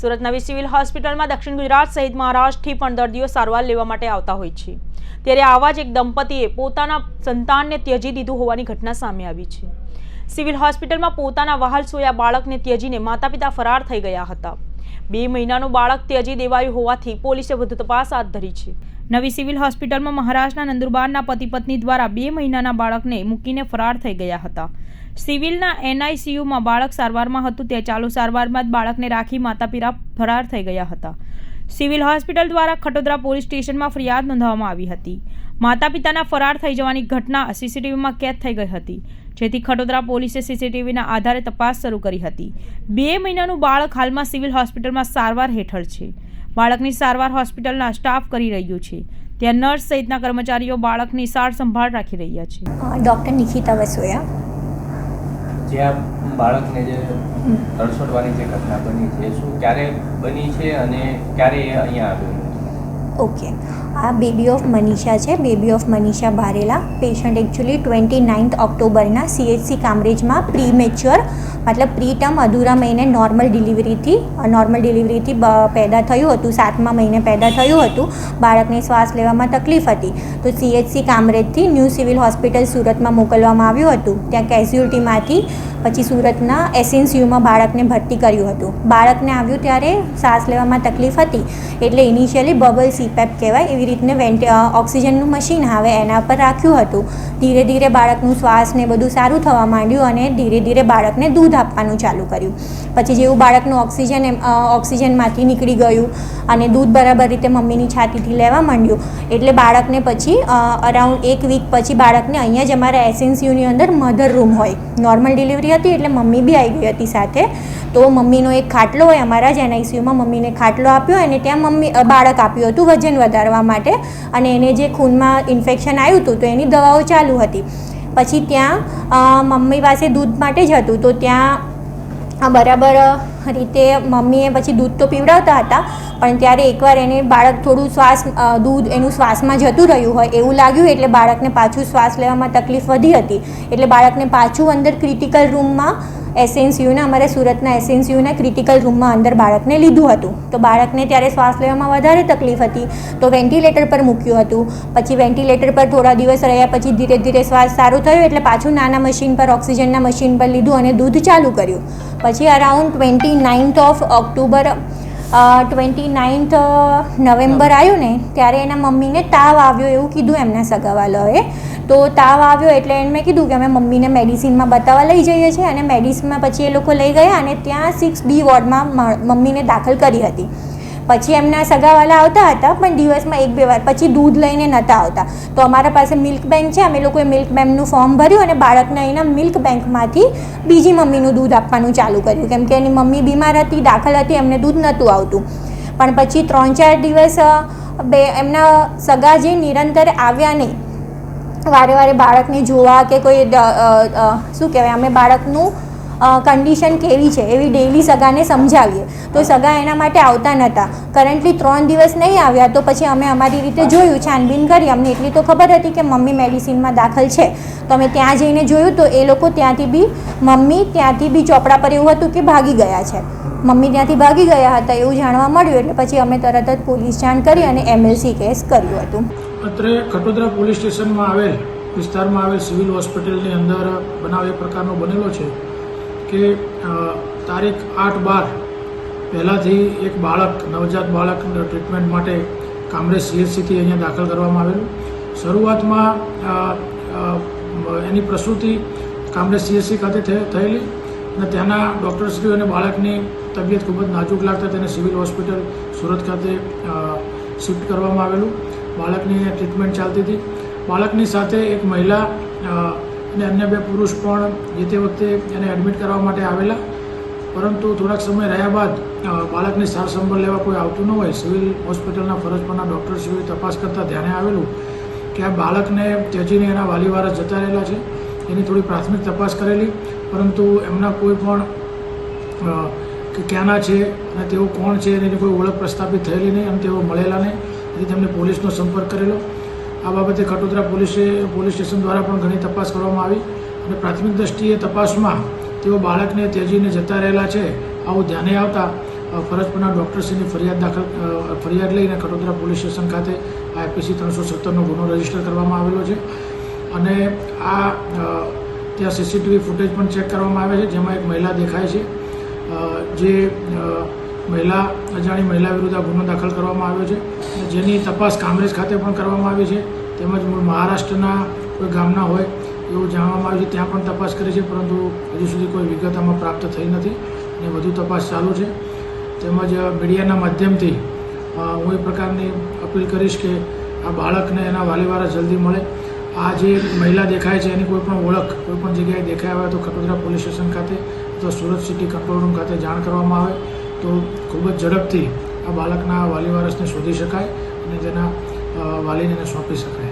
સુરત નવી સિવિલ હોસ્પિટલમાં દક્ષિણ ગુજરાત સહિત મહારાષ્ટ્રથી પણ દર્દીઓ સારવાર લેવા માટે આવતા હોય છે. ત્યારે આવા જ એક દંપતીએ પોતાના સંતાનને ત્યજી દીધું હોવાની ઘટના સામે આવી છે. સિવિલ હોસ્પિટલમાં પોતાના વહાલ સોયા બાળકને ત્યજીને માતા પિતા ફરાર થઈ ગયા હતા. બે મહિનાનું બાળક ત્યજી દેવાયું હોવાથી પોલીસે વધુ તપાસ હાથ ધરી છે. નવી સિવિલ હોસ્પિટલમાં મહારાષ્ટ્રના નંદુરબારના પતિ પત્ની દ્વારા બે મહિનાના બાળકને મૂકીને ફરાર થઈ ગયા હતા. સિવિલના એનઆઈસીયુમાં બાળક સારવારમાં હતું તે ચાલુ સારવારમાં જ બાળકને રાખી માતા પિતા ફરાર થઈ ગયા હતા. સિવિલ હોસ્પિટલ દ્વારા ખટોદરા પોલીસ સ્ટેશનમાં ફરિયાદ નોંધવામાં આવી હતી. માતા પિતાના ફરાર થઈ જવાની ઘટના સીસીટીવીમાં કેદ થઈ ગઈ હતી. જેથી ખટોદરા પોલીસે સીસીટીવીના આધારે તપાસ શરૂ કરી હતી. બે મહિનાનું બાળક હાલમાં સિવિલ હોસ્પિટલમાં સારવાર હેઠળ છે. બાળકની સારવાર હોસ્પિટલના સ્ટાફ કરી રહ્યું છે. ત્યાં નર્સ સહિતના કર્મચારીઓ બાળકની સાર સંભાળ રાખી રહ્યા છે. ડૉક્ટર નિખિતા વસોયા. જે આ બાળકને જે તડસોડવાની જે ઘટના બની છે શું ક્યારે બની છે અને ક્યારે એ અહીંયા આવ્યું? ઓકે આ બેબી ઓફ મનીષા છે. બેબી ઓફ મનીષા ભારેલા પેશન્ટ એકચ્યુઅલી ટ્વેન્ટી નાઇન્થ ઓક્ટોબરના સીએચસી કામરેજમાં પ્રી મેચ્યોર મતલબ પ્રી ટર્મ અધૂરા મહિને નોર્મલ ડિલિવરીથી નોર્મલ ડિલિવરીથી પેદા થયું હતું. સાતમા મહિને પેદા થયું હતું. બાળકને શ્વાસ લેવામાં તકલીફ હતી. તો સીએચસી કામરેજથી ન્યૂ સિવિલ હોસ્પિટલ સુરતમાં મોકલવામાં આવ્યું હતું. ત્યાં કેઝ્યુઅલ્ટીમાંથી પછી સુરતના એસએનસીયુમાં બાળકને ભરતી કર્યું હતું. બાળકને આવ્યું ત્યારે શ્વાસ લેવામાં તકલીફ હતી, એટલે ઇનિશિયલી બબલ સીપેપ કહેવાય, એવી રીતને વેન્ટ ઓક્સિજનનું મશીન આવે એના પર રાખ્યું હતું. ધીરે ધીરે બાળકનું શ્વાસ ને બધું સારું થવા માંડ્યું અને ધીરે ધીરે બાળકને દૂધ આપવાનું ચાલુ કર્યું. પછી જેવું બાળકનું ઓક્સિજન ઓક્સિજનમાંથી નીકળી ગયું અને દૂધ બરાબર રીતે મમ્મીની છાતીથી લેવા માંડ્યું, એટલે બાળકને પછી અરાઉન્ડ એક વીક પછી બાળકને અહીંયા જ અમારા એસએનસીયુની અંદર મધર રૂમ હોય. નોર્મલ ડિલિવરી હતી એટલે મમ્મી બી આવી ગઈ હતી સાથે. તો મમ્મીનો એક ખાટલો હોય અમારા જ એનઆઈસીયુમાં મમ્મીને ખાટલો આપ્યો અને ત્યાં મમ્મી બાળક આપ્યું હતું વજન વધારવા માટે અને એને જે ખૂનમાં ઇન્ફેક્શન આવ્યું હતું તો એની દવાઓ ચાલુ હતી. પછી ત્યાં મમ્મી પાસે દૂધ માટે જ હતું તો ત્યાં બરાબર રીતે મમ્મીએ પછી દૂધ તો પીવડાવતા હતા, પણ ત્યારે એકવાર એને બાળક થોડું શ્વાસ દૂધ એનું શ્વાસમાં જતું રહ્યું હોય એવું લાગ્યું એટલે બાળકને પાછું શ્વાસ લેવામાં તકલીફ વધી હતી. એટલે બાળકને પાછું અંદર ક્રિટિકલ રૂમમાં એસએનસીયુના, અમારે સુરતના એસએનસીયુના ક્રિટિકલ રૂમમાં અંદર બાળકને લીધું હતું. તો બાળકને ત્યારે શ્વાસ લેવામાં વધારે તકલીફ હતી. તો વેન્ટિલેટર પર મૂક્યું હતું. પછી વેન્ટિલેટર પર થોડા દિવસ રહ્યા પછી ધીરે ધીરે શ્વાસ સારું થયો એટલે પાછું નાના મશીન પર, ઓક્સિજનના મશીન પર લીધું અને દૂધ ચાલુ કર્યું. પછી around twenty ninth of October twenty ninth November આવ્યું ને, ત્યારે એના મમ્મીને તાવ આવ્યો એવું કીધું એમના સગાવાલાઓએ. તો તાવ આવ્યો એટલે એને મેં કીધું કે અમે મમ્મીને મેડિસિનમાં બતાવવા લઈ જઈએ છીએ અને મેડિસિનમાં પછી એ લોકો લઈ ગયા અને ત્યાં સિક્સ બી વોર્ડમાં મમ્મીને દાખલ કરી હતી. પછી એમના સગાવાલા આવતા હતા, પણ દિવસમાં એક બે વાર. પછી દૂધ લઈને નહોતા આવતા. તો અમારા પાસે મિલ્ક બેંક છે, અમે લોકોએ મિલ્ક બેંકનું ફોર્મ ભર્યું અને બાળકને એના મિલ્ક બેંકમાંથી બીજી મમ્મીનું દૂધ આપવાનું ચાલુ કર્યું. કેમ કે એની મમ્મી બીમાર હતી, દાખલ હતી, એમને દૂધ નહોતું આવતું. પણ પછી ત્રણ ચાર દિવસ બે, એમના સગા જે નિરંતર આવ્યા નહીં વારે વારે બાળકને જોવા કે કોઈ શું કહેવાય, અમે બાળકનું કન્ડિશન કેવી છે, એવી ડેઈલી સગાને સમજાવીએ. તો સગા એના માટે આવતા નહોતા કરન્ટલી ત્રણ દિવસ નહીં આવ્યા, તો પછી અમે અમારી રીતે જોયું, છાનબીન કરી. અમને એટલી તો ખબર હતી કે મમ્મી મેડિસિનમાં દાખલ છે. તો અમે ત્યાં જઈને જોયું, તો એ લોકો ત્યાંથી બી, મમ્મી ત્યાંથી બી ચોપડા પર એવું હતું કે ભાગી ગયા છે. મમ્મી ત્યાંથી ભાગી ગયા હતા, એવું જાણવા મળ્યું. એટલે પછી અમે તરત જ પોલીસ જાણ કરી અને એમએલસી કેસ કર્યું હતું. અત્રે ખટોદરા પોલીસ સ્ટેશનમાં આવેલ વિસ્તારમાં આવેલ સિવિલ હોસ્પિટલની અંદર બનાવ એ પ્રકારનો બનેલો છે કે તારીખ આઠ બાર પહેલાંથી એક બાળક, નવજાત બાળક ટ્રીટમેન્ટ માટે કામરેજ સીએચસીથી અહીંયા દાખલ કરવામાં આવેલું. શરૂઆતમાં એની પ્રસૂતિ કામરેજ સીએચસી ખાતે થયે- થયેલી અને ત્યાંના ડૉક્ટરશ્રીઓ અને બાળકની તબિયત ખૂબ જ નાજુક લાગતા તેને સિવિલ હોસ્પિટલ સુરત ખાતે શિફ્ટ કરવામાં આવેલું. બાળકની ટ્રીટમેન્ટ ચાલતી હતી. બાળકની સાથે એક મહિલા અને અન્ય બે પુરુષ પણ જે તે વખતે એને એડમિટ કરવા માટે આવેલા. પરંતુ થોડાક સમય રહ્યા બાદ બાળકની સાર સંભાળ લેવા કોઈ આવતું ન હોય. સિવિલ હોસ્પિટલના ફરજ પરના ડૉક્ટરશ્રીઓએ તપાસ કરતાં ધ્યાને આવેલું કે આ બાળકને ત્યજીને એના વાલીવારસ જતા રહેલા છે. એની થોડી પ્રાથમિક તપાસ કરેલી. પરંતુ એમના કોઈ પણ કે ક્યાંના છે અને તેઓ કોણ છે એની કોઈ ઓળખ પ્રસ્થાપિત થયેલી નહીં અને તેઓ મળેલા નહીં. તેથી તેમણે પોલીસનો સંપર્ક કરેલો. આ બાબતે ખટોદરા પોલીસે, પોલીસ સ્ટેશન દ્વારા પણ ઘણી તપાસ કરવામાં આવી અને પ્રાથમિક દ્રષ્ટિએ તપાસમાં તેઓ બાળકને ત્યજીને જતા રહેલા છે, આવું ધ્યાને આવતા ફરજ પરના ડૉક્ટરશ્રીની ફરિયાદ દાખલ ફરિયાદ લઈને કટોદરા પોલીસ સ્ટેશન ખાતે આઈપીસી ત્રણસો સત્તરનો ગુનો રજિસ્ટર કરવામાં આવેલો છે. અને આ ત્યાં સીસીટીવી ફૂટેજ પણ ચેક કરવામાં આવે છે, જેમાં એક મહિલા દેખાય છે. જે મહિલા, અજાણી મહિલા વિરુદ્ધ આ ગુનો દાખલ કરવામાં આવ્યો છે. જેની તપાસ કામરેજ ખાતે પણ કરવામાં આવી છે. તેમજ મૂળ મહારાષ્ટ્રના કોઈ ગામના હોય એવું જાણવામાં આવ્યું છે, ત્યાં પણ તપાસ કરી છે, પરંતુ હજુ સુધી કોઈ વિગત આમાં પ્રાપ્ત થઈ નથી અને વધુ તપાસ ચાલુ છે. તેમજ મીડિયાના માધ્યમથી હું એ પ્રકારની અપીલ કરીશ કે આ બાળકને એના વાલીવાળા જલ્દી મળે. આ જે મહિલા દેખાય છે, એની કોઈ પણ ઓળખ, કોઈ પણ જગ્યાએ દેખાય આવે તો ખટોદરા પોલીસ સ્ટેશન ખાતે અથવા સુરત સિટી કંટ્રોલ રૂમ ખાતે જાણ કરવામાં આવે. તો ખૂબ જ ઝડપથી બાળકના વાલી વારસને શોધી શકાય અને તેના વાલીને સોંપી શકાય.